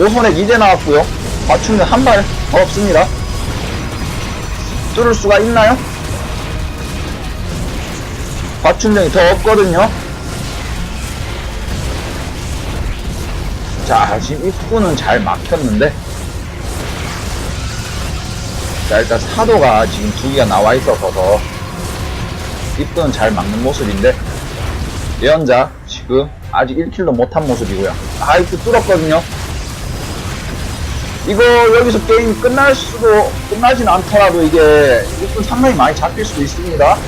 모선액 이제 나왔고요. 과충전 한발 더 없습니다. 뚫을 수가 있나요? 과충전이 더 없거든요. 자, 지금 입구는 잘 막혔는데. 자, 일단 사도가 지금 두 개가 나와 있어서 더 입구는 잘 막는 모습인데. 예언자 지금 아직 1킬도 못한 모습이고요. 아, 입구 뚫었거든요. 이거 여기서 게임 끝날 수도 끝나진 않더라도 이게 입구 상당히 많이 잡힐 수도 있습니다.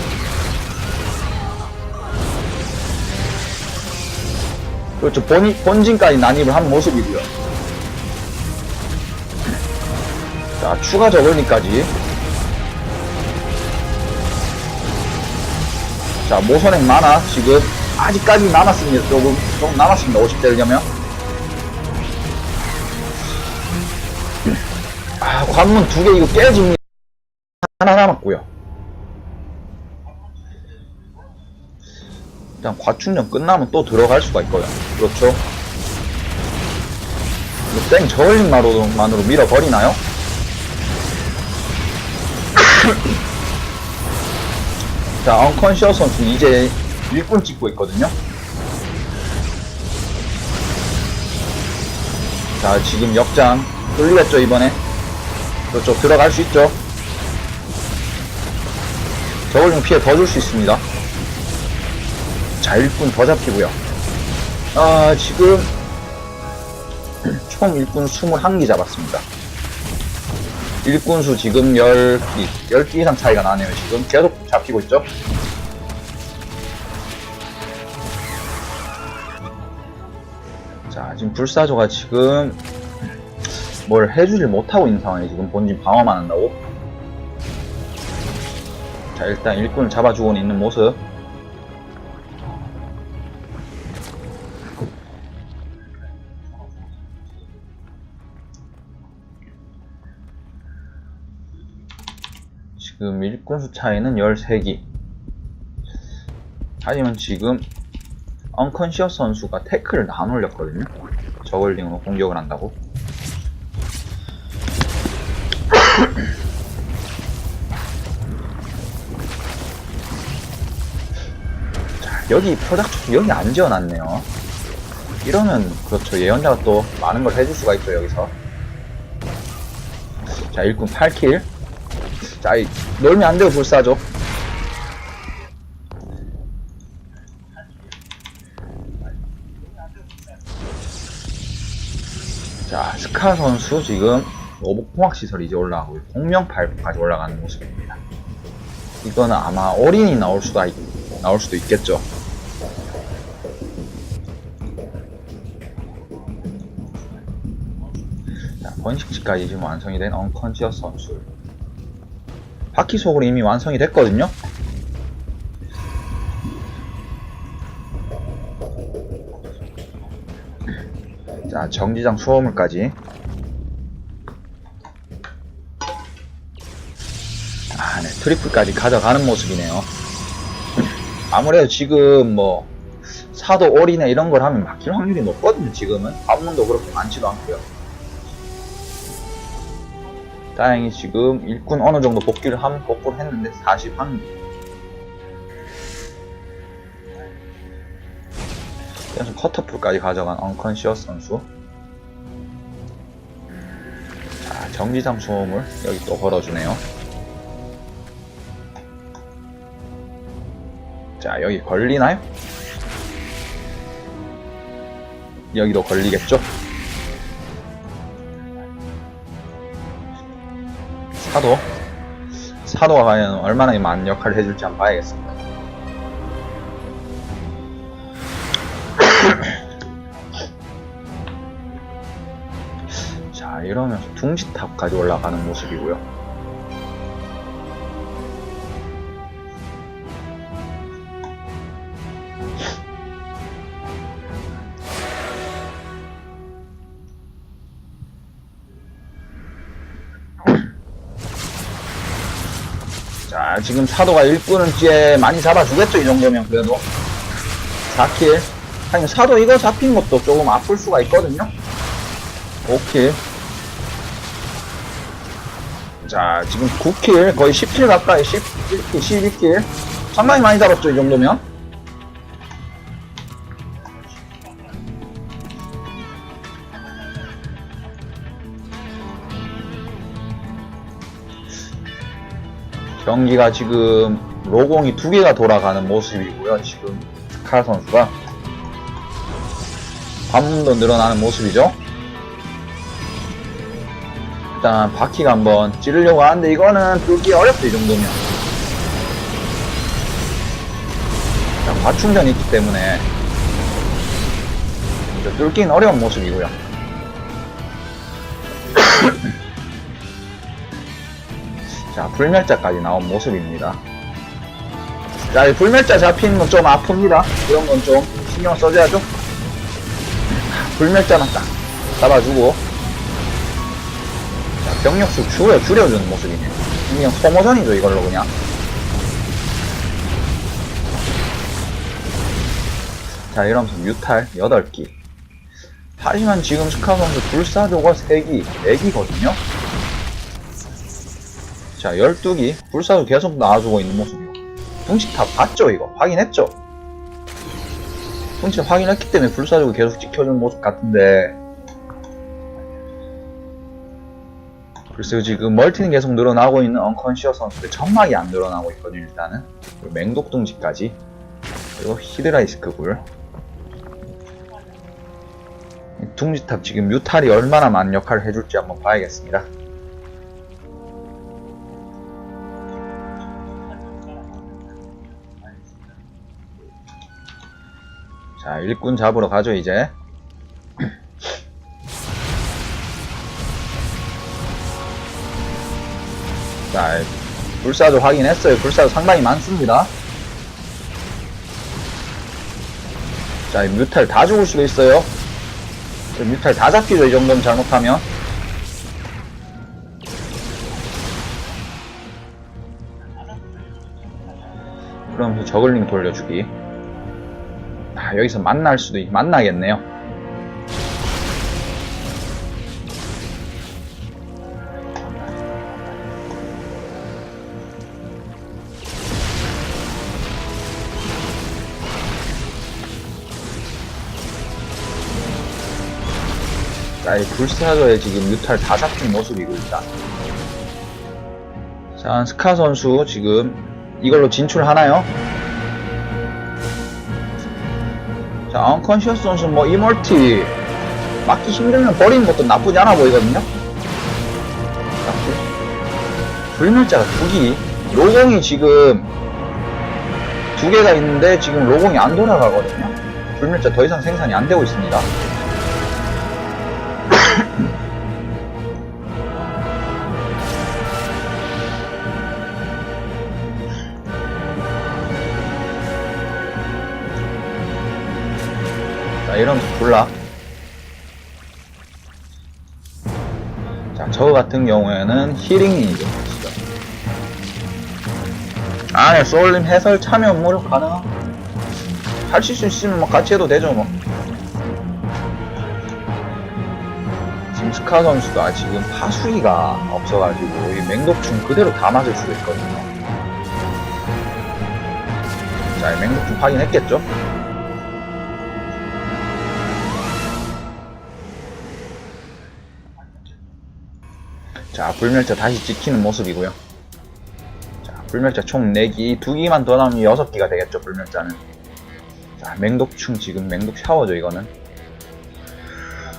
그렇죠. 본, 본진까지 난입을 한 모습이고요. 자, 추가 저글링까지. 자, 모선액 많아, 지금. 아직까지 남았습니다. 조금, 조금 남았습니다. 50 되려면. 아, 관문 두 개 이거 깨집니다. 하나 남았고요. 일단 과충전 끝나면 또 들어갈 수가 있고요. 그렇죠. 땡 저울링만으로 만으로 밀어버리나요? 자, 언컨시어 선수 이제 일꾼 찍고 있거든요. 자, 지금 역장 뚫리겠죠, 이번에? 그렇죠, 들어갈 수 있죠. 저울링 피해 더 줄 수 있습니다. 자, 일꾼 더 잡히고요. 아, 지금 총 일꾼 21기 잡았습니다. 일꾼 수 지금 10기, 10기 이상 차이가 나네요. 지금 계속 잡히고 있죠. 자, 지금 불사조가 지금 뭘 해주질 못하고 있는 상황에 지금 본진 방어만 한다고? 자, 일단 일꾼을 잡아주고 있는 모습. 지금 일꾼 수 차이는 13기. 하지만 지금 언컨시어스 선수가 태클을 안 올렸거든요. 저글링으로 공격을 한다고. 여기 프로덕트 여기 안 지어놨네요. 이러면 그렇죠. 예언자가 또 많은 걸 해줄 수가 있죠 여기서. 자 일꾼 8킬. 자, 이, 놀면 안 되고 불사조. 자, 스카 선수 지금 오복공학 시설 이제 올라가고 공명 발표까지 올라가는 모습입니다. 이거는 아마 어린이 나올 수도 있, 나올 수도 있겠죠. 번식지까지 지금 완성이 된 언컨시어스 선수. 바퀴 속으로 이미 완성이 됐거든요. 자, 정지장 수호물까지. 아, 네, 트리플까지 가져가는 모습이네요. 아무래도 지금 뭐, 사도 올이나 이런 걸 하면 막힐 확률이 높거든요, 지금은. 관문도 그렇게 많지도 않고요. 다행히 지금 일꾼 어느 정도 복귀를 하면 복구를 했는데 41기. 그래서 커터풀까지 가져간 언컨시어스 선수. 자, 정지장 소음을 여기 또 걸어주네요. 자, 여기 걸리나요? 여기도 걸리겠죠? 사도 사도가 과연 얼마나 많은 역할을 해줄지 한번 봐야겠습니다. 자 이러면서 둥지탑까지 올라가는 모습이고요. 자, 지금 사도가 일꾼을 이제 많이 잡아주겠죠, 이 정도면 그래도. 4킬. 아니, 사도 이거 잡힌 것도 조금 아플 수가 있거든요. 오킬. 자, 지금 9킬, 거의 10킬 가까이, 11킬, 12킬. 상당히 많이 잡았죠, 이 정도면? 경기가 지금 로공이 두 개가 돌아가는 모습이고요. 지금 스카 선수가 관문도 늘어나는 모습이죠. 일단 바퀴가 한번 찌르려고 하는데 이거는 뚫기 어렵죠 이 정도면. 자, 과충전이 있기 때문에 뚫기는 어려운 모습이고요. 자, 불멸자까지 나온 모습입니다. 자, 이 불멸자 잡히는 건 좀 아픕니다. 이런 건 좀 신경 써줘야죠. 불멸자만 딱 잡아주고. 자, 병력수 줄여, 줄여주는 모습이네요. 그냥 소모전이죠, 이걸로 그냥. 자, 이러면서 뮤탈 8기. 하지만 지금 스카 선수 불사조가 3기, 4기거든요? 자, 12기. 불사조 계속 나와주고 있는 모습이고. 둥식 다 봤죠, 이거? 확인했죠? 둥식 확인했기 때문에 불사조가 계속 지켜주는 모습 같은데. 글쎄요, 지금 멀티는 계속 늘어나고 있는 언컨시어 선수들 점막이 안 늘어나고 있거든요, 일단은. 그리고 맹독둥지까지. 그리고 히드라이스크 굴. 둥지탑 지금 뮤탈이 얼마나 많은 역할을 해줄지 한번 봐야겠습니다. 자, 일꾼 잡으러 가죠, 이제. 자, 불사조 확인했어요. 불사조 상당히 많습니다. 자, 이 뮤탈 다 죽을 수도 있어요. 저 뮤탈 다 잡히죠, 이 정도면 잘못하면. 그럼 저글링 돌려주기. 아, 여기서 만날 수도, 있, 만나겠네요. 자, 이 불사조에 지금 뮤탈 다 잡힌 모습이고, 일단. 자, 스카 선수 지금 이걸로 진출하나요? 자, 언컨시어스 선수 뭐 이멀티 맞기 힘들면 버리는 것도 나쁘지 않아 보이거든요? 불멸자가 두 기. 로공이 지금 두 개가 있는데 지금 로공이 안 돌아가거든요? 불멸자 더 이상 생산이 안 되고 있습니다. 자, 이러면서 불락. 자, 저 같은 경우에는 힐링이죠, 지금. 아, 네, 소울님 해설 참여 무료 가능? 하실 수 있으면 뭐 같이 해도 되죠, 뭐. 지금 스카 선수가 지금 파수기가 없어가지고, 이 맹독충 그대로 다 맞을 수도 있거든요. 자, 이 맹독충 확인했겠죠? 자, 불멸자 다시 지키는 모습이고요. 자, 불멸자 총 4기, 2기만 더 나오면 6기가 되겠죠, 불멸자는. 자, 맹독충 지금 맹독 샤워죠, 이거는.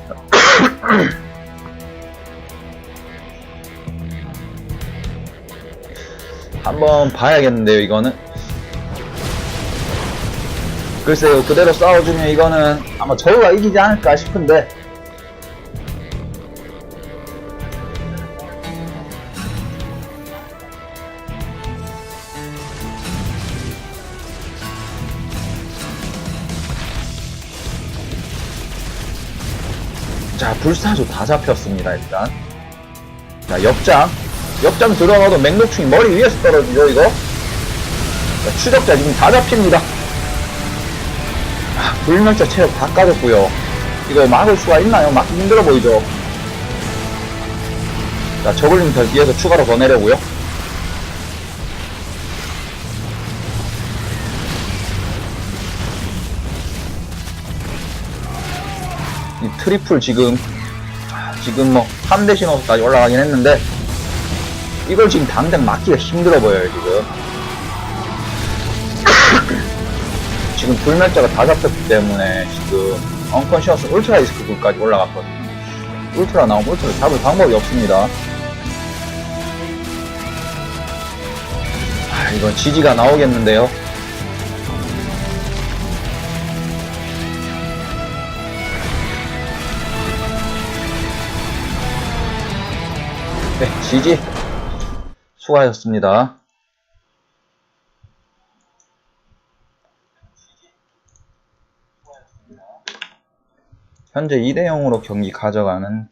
한번 봐야겠는데요, 이거는. 글쎄요, 그대로 싸워주면 이거는 아마 저우가 이기지 않을까 싶은데, 자, 불사조 다 잡혔습니다, 일단. 자, 역장. 역장 들어가도 맥록충이 머리 위에서 떨어지죠, 이거. 자, 추적자 지금 다 잡힙니다. 아, 불멸자 체력 다 까졌고요. 이거 막을 수가 있나요? 막기 힘들어 보이죠? 자, 저글링 더 뒤에서 추가로 더 내려고요. 트리플 지금 아, 지금 뭐 3대 신호까지 올라가긴 했는데 이걸 지금 당장 막기가 힘들어 보여요 지금. 지금 불멸자가 다 잡혔기 때문에 지금 언컨시어스 울트라 이스크까지 올라갔거든요. 울트라 나오면 울트라 잡을 방법이 없습니다. 아 이거 지지가 나오겠는데요 네 지지. 수고하셨습니다. 현재 2대 0으로 경기 가져가는